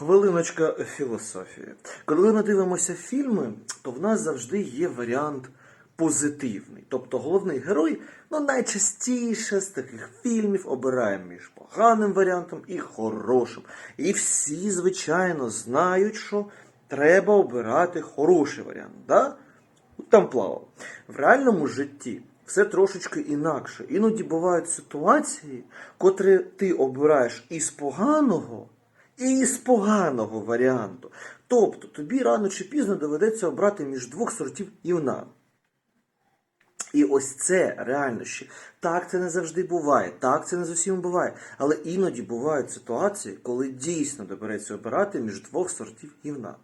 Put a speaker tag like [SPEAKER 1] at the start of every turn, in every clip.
[SPEAKER 1] Хвилиночка філософії. Коли ми дивимося фільми, то в нас завжди є варіант позитивний. Тобто головний герой ну, найчастіше з таких фільмів обирає між поганим варіантом і хорошим. І всі, звичайно, знають, що треба обирати хороший варіант. Да? Там плавав. В реальному житті все трошечки інакше. Іноді бувають ситуації, котрі ти обираєш із поганого, і з поганого варіанту. Тобто тобі рано чи пізно доведеться обрати між двох сортів івна. І ось це реальнощі. Так це не завжди буває, так це не з усім буває. Але іноді бувають ситуації, коли дійсно доведеться обирати між двох сортів гівна.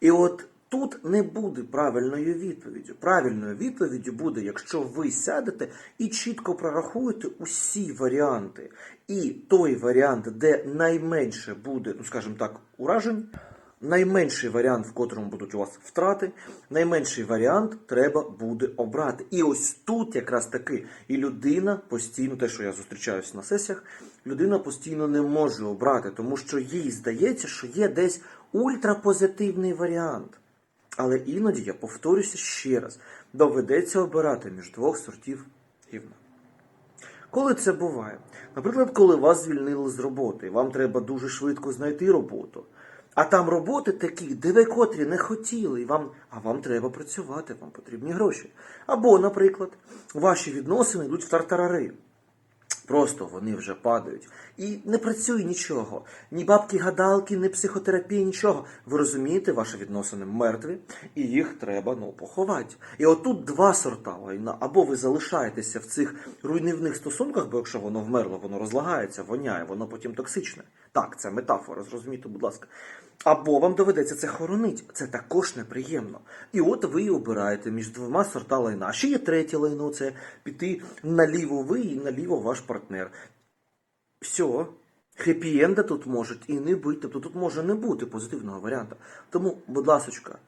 [SPEAKER 1] І от тут не буде правильної відповіді. Правильною відповіддю буде, якщо ви сядете і чітко прорахуєте усі варіанти. І той варіант, де найменше буде, ну скажімо так, уражень, найменший варіант, в котрому будуть у вас втрати, найменший варіант треба буде обрати. І ось тут якраз таки і людина постійно, те, що я зустрічаюся на сесіях, людина постійно не може обрати, тому що їй здається, що є десь ультрапозитивний варіант. Але іноді, я повторюся ще раз, доведеться обирати між двох сортів гівна. Коли це буває? Наприклад, коли вас звільнили з роботи, вам треба дуже швидко знайти роботу. А там роботи такі, де ви котрі не хотіли, і вам, а вам треба працювати, вам потрібні гроші. Або, наприклад, ваші відносини йдуть в тартарари. Просто вони вже падають. І не працює нічого. Ні бабки-гадалки, ні психотерапії, нічого. Ви розумієте, ваші відносини мертві, і їх треба ну, поховати. І отут два сорта лайна. Або ви залишаєтеся в цих руйнівних стосунках, бо якщо воно вмерло, воно розлагається, воняє, воно потім токсичне. Так, це метафора, зрозумійте, будь ласка. Або вам доведеться це хоронити. Це також неприємно. І от ви і обираєте між двома сорта лайна. Ще є третє лайно це піти наліво ви і наліво ваш партнер. Все. Хеппі-енда тут можуть і не бути. Тобто тут може не бути позитивного варіанту. Тому, будь ласочка,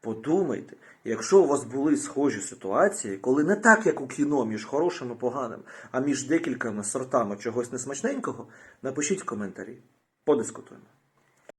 [SPEAKER 1] подумайте, якщо у вас були схожі ситуації, коли не так, як у кіно, між хорошим і поганим, а між декількома сортами чогось несмачненького, напишіть в коментарі. Подискутуємо.